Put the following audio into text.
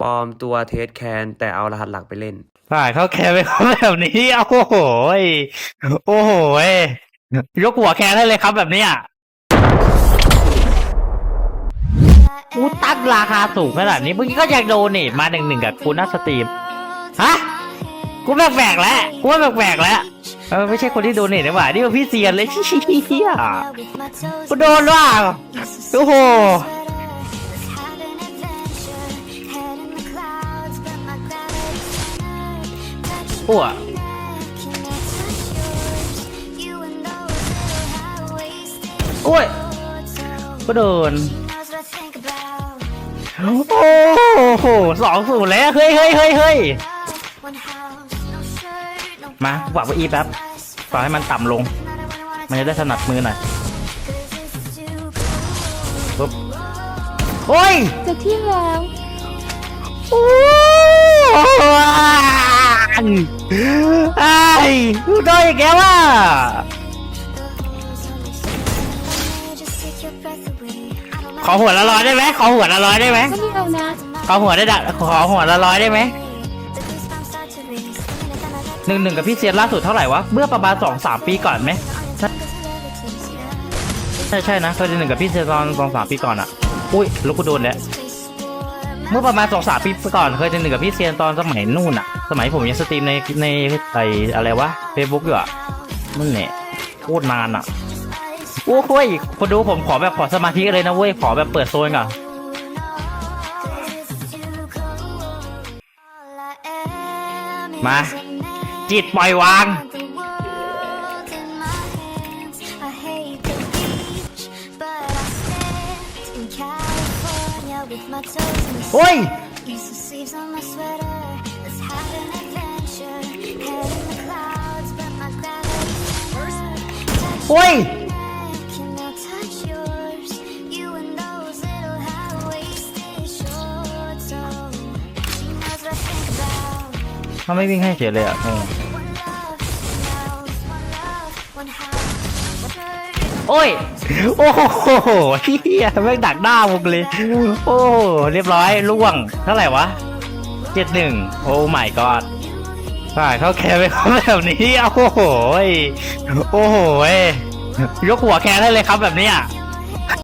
ปลอมตัวเทสแคนแต่เอารหัสหลักไปเล่นผ่านเข้าแคนไปเขาแบบนี้โอ้โหโอ้โหยกหัวแคนให้เลยครับแบบเนี้ยกูตั้งราคาสูงขนาดนี้เมึงก็ยังโดนนี่มาหนึ่งหนึ่งกับกูน่าสตรีมฮะกูแปลกๆแล้วกูว่าแปลกๆแล้วเออไม่ใช่คนที่โดนเนี่นะว่านี่ว่าพี่เซียนเลยเฮียกูโดนว่าโอ้โห ปวดโอ้ยกูโดน โอ้โหสองศูนย์แล้ว เฮ้ยเฮ้ยเฮ้ยเฮ้ยมาฝากไว้อีแป๊บฝากให้มันต่ำลง มันจะได้ถนัดมือหน่อยปุ๊บโอ้ย จะที่แล้ว ไอ้กูโดนอีกแล้วว่ะขอหัวละร้อยได้ไหมขอหัวละร้อยได้ไหมก็ไม่เอานะขอหัวได้ดะขอหัวละร้อยได้ไหมหนึ่งหนึ่งกับพี่เซียนล่าสุดเท่าไหร่วะเมื่อประมาณสองสามปีก่อนไหมใช่ใช่นะเคยหนึ่งกับพี่เซียนตอนสองสามปีก่อนอะอุ้ยลูกกูโดนแล้ว เมื่อประมาณสองสามปีก่อนเคยหนึ่งกับพี่เซียนตอนสมัยนู่นอะสมัยผมยังสตรีมในในไออะไรวะเฟซบุ๊กอยู่อะนั่นแหละโคตรนานอะโอ้โหยคนดูผมขอแบบขอสมาธิเลยนะเว้ยขอแบบเปิดโซนก่อนมา จิตปล่อยวางอ อ้ยเขาไม่วิ่งให้เฉยเลยอะเออ โอ้ย โอ้โหเฮียแม่งดักหน้ามึงเลย โอ้เรียบร้อยล่วง เท่าไหร่วะเจ็ดหนึ่งโอ้ my god ฝ่ายเข้าแคร์ไปเขาแบบนี้ โอ้โห โอ้โห ยกหัวแคร์ได้เลยครับแบบเนี้ย